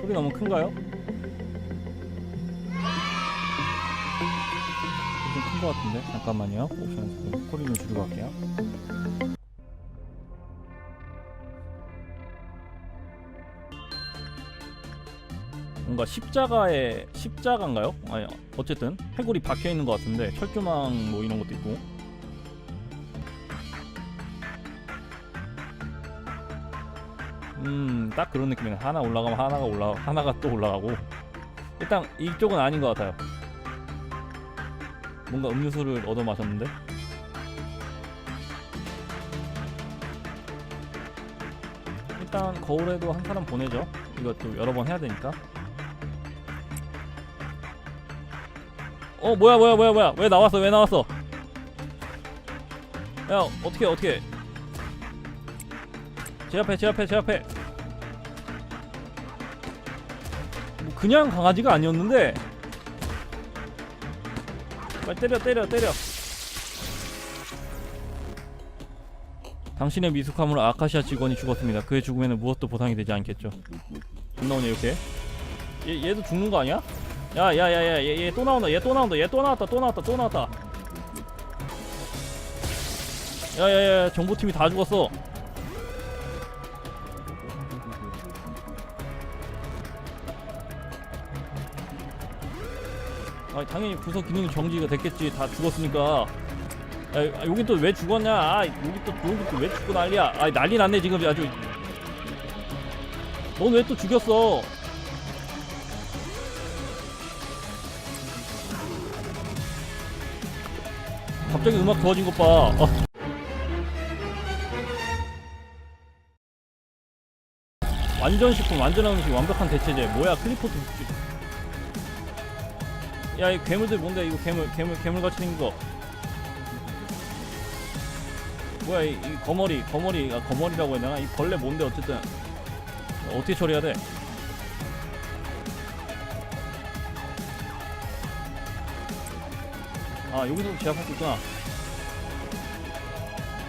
소리 너무 큰가요? 좀 큰 것 같은데? 잠깐만요. 좀 소리 좀 줄이고 갈게요 뭔가 십자가의 십자가인가요? 아니 어쨌든 해골이 박혀 있는 것 같은데 철조망 뭐 이런 것도 있고. 음 딱 그런 느낌이네. 하나 올라가면 하나가 올라 하나가 또 올라가고. 일단 이쪽은 아닌 것 같아요. 뭔가 음료수를 얻어 마셨는데? 일단 거울에도 한 사람 보내죠. 이것도 여러 번 해야 되니까 어 뭐야 뭐야 뭐야 뭐야. 왜 나왔어 왜 나왔어? 야 어떻게 어떻게? 제 앞에 제 앞에 제 앞에. 뭐 그냥 강아지가 아니었는데. 빨리 때려 때려 때려. 당신의 미숙함으로 아카시아 직원이 죽었습니다. 그의 죽음에는 무엇도 보상이 되지 않겠죠. 안 나오냐 이렇게? 얘, 얘도 죽는 거 아니야? 야야야야 얘얘또 나온다 얘 또 나온다 얘 또 나왔다 또 나왔다 또 나왔다. 야야야 정보팀이 다 죽었어. 아 당연히 구석 기능이 정지가 됐겠지. 다 죽었으니까. 야 아, 여긴 또 왜 죽었냐? 아 여기 또 여기 또 왜 죽고 난리야? 아 난리 났네 지금 아주. 넌 왜 또 죽였어 갑자기 음악 좋아진 것 봐. 어. 완전 식품 완전한 음식 완벽한 대체제. 뭐야 클리포트 야이 괴물들 뭔데 이거 괴물 괴물 괴물 같이 생긴 거. 뭐야 이, 이 거머리 거머리 아 거머리라고 해야 되나? 이 벌레 뭔데 어쨌든. 어떻게 처리해야 돼 아 여기서 제압할 수 있구나.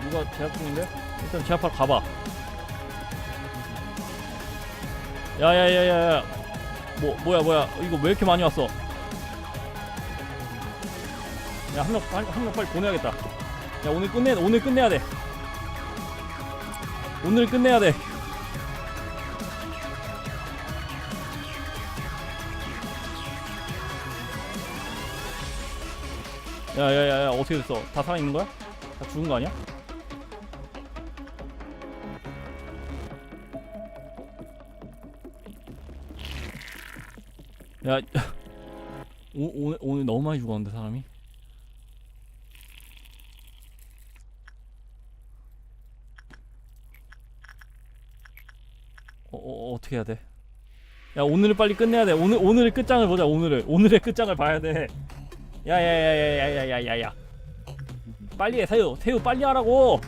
누가 제압 중인데? 일단 제압하러 가봐. 야야야야야. 뭐 뭐야 뭐야. 이거 왜 이렇게 많이 왔어? 야 한 명 한 명 빨리 보내야겠다. 야 오늘 끝내 오늘 끝내야 돼. 오늘 끝내야 돼 야야야야 어떻게 됐어 다 살아있는 거야? 다 죽은 거 아니야? 야 오, 오늘 오늘 너무 많이 죽었는데 사람이 어, 어 어떻게 해야 돼? 야 오늘을 빨리 끝내야 돼. 오늘 오늘의 끝장을 보자. 오늘을 오늘의 끝장을 봐야 돼. 야야야야야야야야야. 빨리 해 세우 세우 빨리 하라고.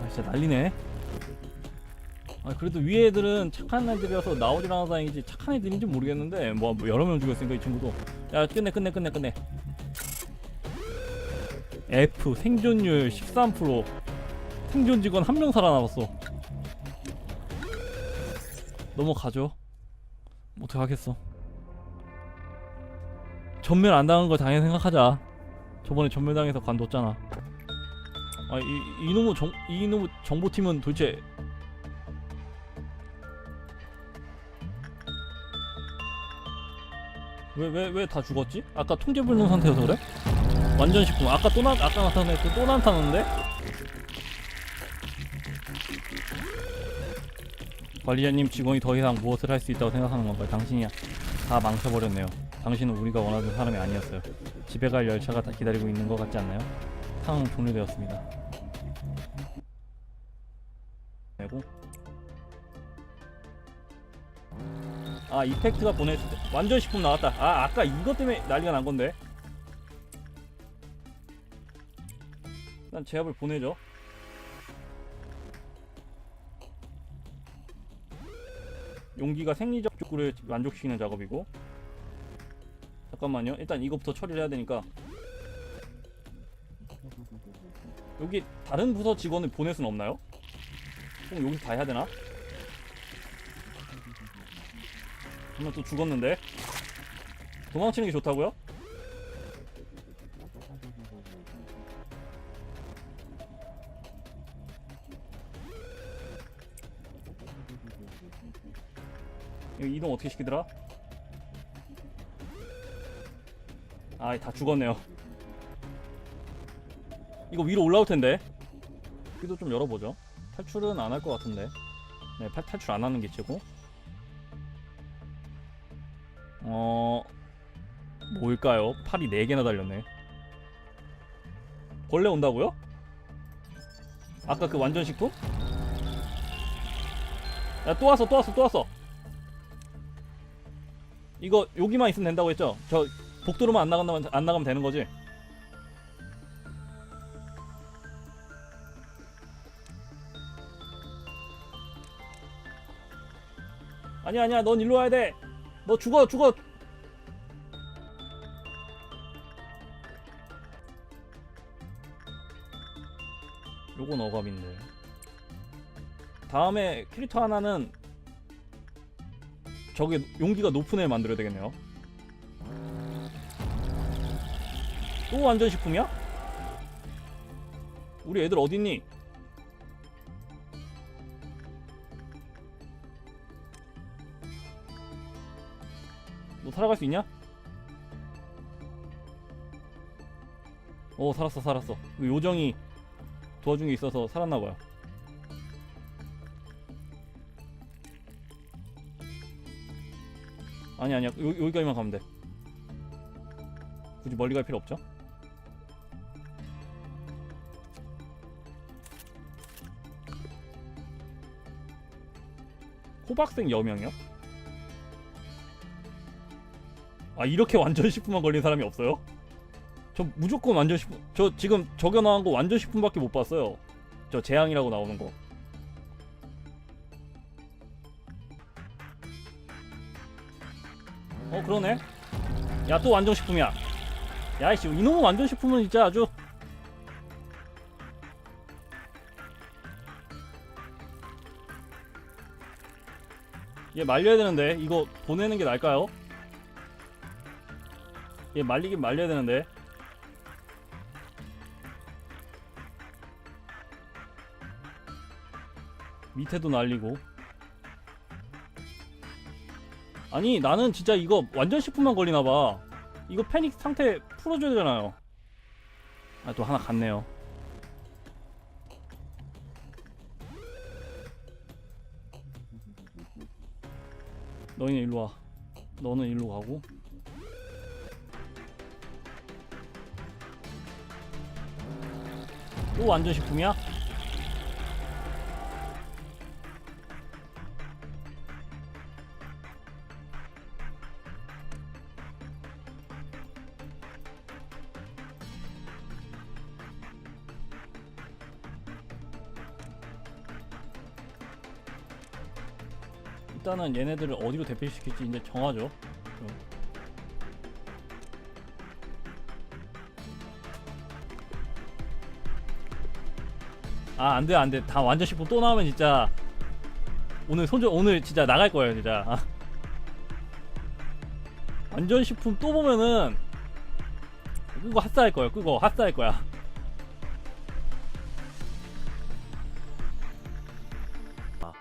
아 진짜 난리네. 아 그래도 위에 애들은 착한 애들이어서 않아서 다행이지 착한 애들인지 모르겠는데 뭐, 뭐 여러 명 죽였으니까 이 친구도 야 끝내 끝내 끝내 끝내 F 생존율 13% 생존 직원 한 명 살아남았어 넘어가죠 뭐 어떻게 하겠어 전멸 안 당한 걸 당연히 생각하자 저번에 전멸당해서 관뒀잖아 아이 이놈의 정 이놈의 정보팀은 도대체 왜 왜 왜 다 죽었지? 아까 통제 불능 상태여서 그래? 완전 식품. 아까 또 나, 아까 나타났고 또 나타났는데? 관리자님 직원이 더 이상 무엇을 할 수 있다고 생각하는 건가요? 당신이 다 망쳐버렸네요. 당신은 우리가 원하던 사람이 아니었어요. 집에 갈 열차가 다 기다리고 있는 것 같지 않나요? 상황 종료되었습니다. 내고 아 이펙트가 보냈을 때 완전 식품 나왔다. 아 아까 이것 때문에 난리가 난 건데. 일단 제압을 보내죠. 용기가 생리적 욕구를 만족시키는 작업이고 잠깐만요 일단 이거부터 처리를 해야 되니까 여기 다른 부서 직원을 보낼 수는 없나요? 꼭 여기서 다 해야 되나? 정말 또 죽었는데 도망치는 게 좋다고요? 이거 이동 어떻게 시키더라? 아, 다 죽었네요. 이거 위로 올라올 텐데. 여기도 좀 열어보죠. 탈출은 안 할 것 같은데. 네, 팔- 탈출 안 하는 게 최고. 어, 뭘까요? 팔이 4개나 달렸네. 벌레 온다고요? 아까 그 완전 식품? 야, 또 왔어, 또 왔어, 또 왔어. 이거 여기만 있으면 된다고 했죠? 저 복도로만 안 나간다면 안 나가면 되는 거지? 아니야 아니야 넌 일로 와야 돼. 너 죽어 죽어. 요건 어감인데. 다음에 캐릭터 하나는 저게 용기가 높은 애 만들어야 되겠네요. 또 완전 식품이야? 우리 애들 어딨니? 너 살아갈 수 있냐? 어 살았어 살았어 그 요정이 도와준 게 있어서 살았나봐요 아니 아니야. 요, 여기까지만 가면 돼. 굳이 멀리 갈 필요 없죠? 호박색 여명이요? 아 이렇게 완전 식품만 걸린 사람이 없어요? 저 무조건 완전 식품 저 지금 적여 나온 거 완전 식품밖에 못 봤어요. 저 재앙이라고 나오는 거 그러네. 야 또 완전식품이야. 야이씨 이놈의 완전식품은 진짜 아주. 얘 말려야 되는데 이거 보내는 게 나을까요? 얘 말리긴 말려야 되는데. 밑에도 날리고 아니 나는 진짜 이거 완전 식품만 걸리나봐. 이거 패닉 상태 풀어줘야 되잖아요. 아 또 하나 갔네요. 너희는 일로 와. 너는 일로 가고. 또 완전 식품이야? 일단은 얘네들을 어디로 대피시킬지 이제 정하죠. 아 안돼 안돼 다 완전 식품 또 나오면 진짜 오늘 손절 오늘 진짜 나갈 거예요 진짜. 아. 완전 식품 또 보면은 그거 핫사할 거예요. 그거 핫사할 거야.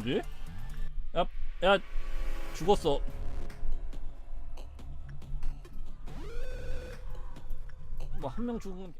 뭐지? 야, 야, 죽었어. 뭐 한 명 죽은.